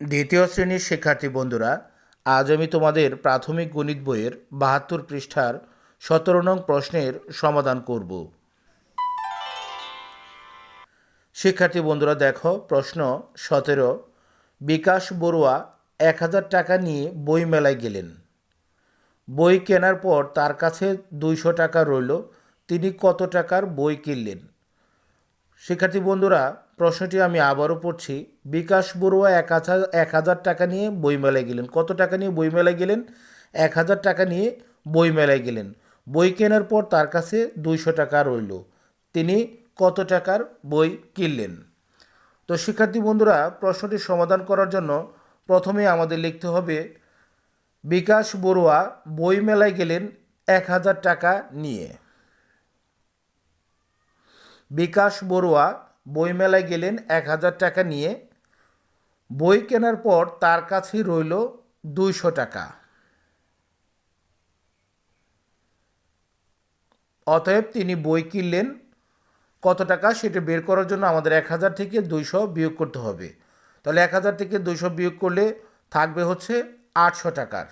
দ্বিতীয় শ্রেণির শিক্ষার্থী বন্ধুরা, আজ আমি তোমাদের প্রাথমিক গণিত বইয়ের বাহাত্তর পৃষ্ঠার সতেরো নং প্রশ্নের সমাধান করব। শিক্ষার্থী বন্ধুরা, দেখো প্রশ্ন সতেরো। বিকাশ বড়ুয়া এক হাজার টাকা নিয়ে বই মেলায় গেলেন। বই কেনার পর তার কাছে দুইশো টাকা রইল। তিনি কত টাকার বই কিনলেন? শিক্ষার্থী বন্ধুরা, প্রশ্নটি আমি আবারও পড়ছি। বিকাশ বড়ুয়া এক হাজার এক হাজার টাকা নিয়ে বইমেলায় গেলেন। কত টাকা নিয়ে বইমেলায় গেলেন? এক হাজার টাকা নিয়ে বইমেলায় গেলেন। বই কেনার পর তার কাছে দুইশো টাকা রইল। তিনি কত টাকার বই কিনলেন? তো শিক্ষার্থী বন্ধুরা, প্রশ্নটি সমাধান করার জন্য প্রথমে আমাদের লিখতে হবে, বিকাশ বড়ুয়া বইমেলায় গেলেন এক হাজার টাকা নিয়ে। বিকাশ বড়ুয়া বইমেলায় গেলেন এক হাজার টাকা নিয়ে। বই কেনার পর তার কাছেই রইল দুইশো টাকা। অতএব তিনি বই কিনলেন। কত টাকা সেটা বের করার জন্য আমাদের এক হাজার থেকে দুইশো বিয়োগ করতে হবে। তাহলে এক হাজার থেকে দুইশো বিয়োগ করলে থাকবে হচ্ছে আটশো টাকার।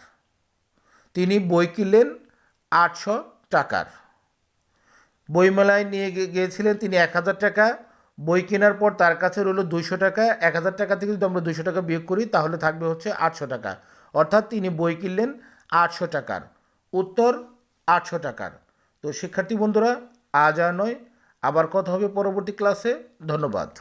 তিনি বই কিনলেন আটশো টাকার। বইমেলায় নিয়ে গিয়েছিলেন তিনি এক হাজার টাকা, বই কেনার পর তার কাছে রইল দুইশো টাকা, এক হাজার টাকা থেকে যদি আমরা দুইশো টাকা বিয়োগ করি তাহলে থাকবে হচ্ছে আটশো টাকা। অর্থাৎ তিনি বই কিনলেন আটশো টাকার। উত্তর, আটশো টাকার। তো শিক্ষার্থী বন্ধুরা, আজ আর নয়। আবার কথা হবে পরবর্তী ক্লাসে। ধন্যবাদ।